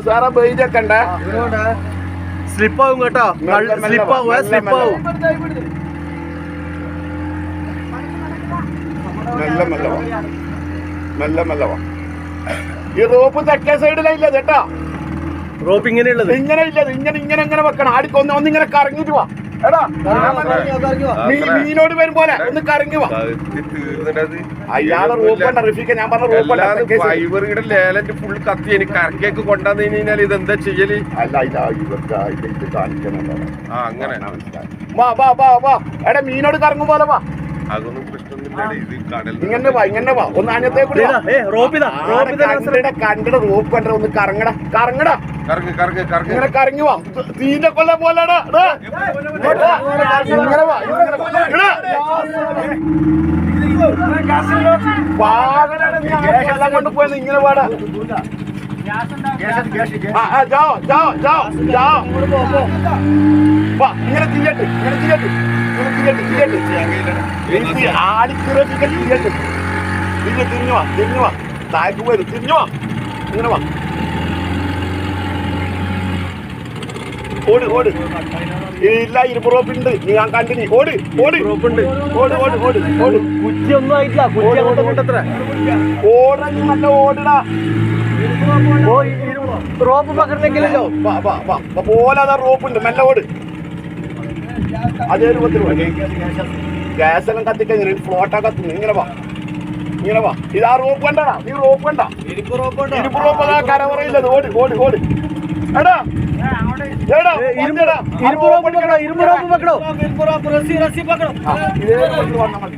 സാറേ ഉണ്ട് സ്ലിപ്പ് ആവും കേട്ടോ സ്ലിപ്പാവും സ്ലിപ്പാവും സ്ലിപ്പ് ആവും മെല്ലെ, സ്ലിപ്പ് ആവും മെല്ലെ. മെല്ലെ വാ. മെല്ലെ മെല്ലെ വാ. ഈ റോപ്പ് തെക്കേ സൈഡിലില്ല കേട്ടോ. റോപ്പ് ഇങ്ങനെയുള്ളത്? ഇങ്ങനെ ഇല്ലത്. ഇങ്ങനെ ഇങ്ങനെ ഇങ്ങനെ വെക്കണം. ആടിക്കൊന്ന് ഒന്നിങ്ങനെ കറങ്ങിട്ട് വാ. എടാ മീനോട് വരും പോലെ ഒന്ന് കറങ്ങി വാ അയാളെ റൂപ്പണ്ട റഫീഖ ഞാൻ പറഞ്ഞ റൂപ്പണ്ട ഫൈബർ ഇവിടെ ലേലന്റ് ഫുൾ കത്തി എനിക്ക് കറക്കേക്ക് കൊണ്ടുവന്നു കഴിഞ്ഞാൽ ഇതെന്താ ചെയ്യൽ അല്ല ഇതാ ഇവർക്ക് ഇത് ഇത് ആ അങ്ങനെ വാ വാ വാ വാ എടാ മീനോട് കറങ്ങും പോലെ വാ അതൊന്നും പ്രശ്നമൊന്നുമില്ല. ഇത് കടൽ ഇങ്ങനെ വാ ഇങ്ങനെ വാ. ഒന്ന് ആഞ്ഞത്തെ കണ്ടട റോപ്പ് കണ്ടട ഒന്ന് കറങ്ങട കറങ്ങട. കറങ്ങി കറങ്ങി കറങ്ങി. ഇങ്ങനെ കറങ്ങി വാ. തീന്റെ കൊല്ല പോലെടാ ഇങ്ങനെ വാ ഇങ്ങനെ കൊണ്ടുപോയത് ഇങ്ങനെ പാടാ ആ ജാ ജാ ജാ ജാ. വാ, ഇങ്ങനെ തീയട്ട് ഇങ്ങനെ തീയട്ട് ഇങ്ങനെ തീയട്ട് തീയട്ട് ഈ ആടിക്കിറപ്പിക്ക തീയട്ട് തിരിഞ്ഞു തിരിഞ്ഞു വാ തിരിഞ്ഞു വാ താഴേക്ക് പോയത് തിരിഞ്ഞു വാ ഇങ്ങനെ വാ ഓട് ഓട് ഇല്ല റോപ്പുണ്ട് നീ ഞാൻ കണ്ടിനി ഓട് ഓട് റോപ്പ് ഉണ്ട് ഓട് ഓട് ഓട് ഓട് കുറ്റി ഒന്നും ആയിട്ടില്ല കുറ്റി അങ്ങോട്ട് കൊണ്ടത്ര ഓടാ നീ നല്ല ഓടടാ ഓ റോപ്പ് പകർന്നെങ്കിലല്ലോ പോലെ അതാ റോപ്പുണ്ട് മെല്ലെ ഓട് അതേ രൂപത്തിൽ. ഗ്യാസ് എല്ലാം കത്തിക്കഴിഞ്ഞ ഫ്ലോട്ടാ കത്തുന്നു ഇങ്ങനെ വാ. ഇങ്ങനെ വാ. ഇതാ റോപ്പ് കണ്ടടാ നീ റോപ്പ് കണ്ട ഇരിപ്പ് റോപ്പ് അതാ കരവറയില്ലത് ഓടി ഓടി ഓടി. എടാ. ഇരുമ്പ് റോപ്പ് പക്കടോ റോപ്പ് പക്കടോ ഇതേ മതി.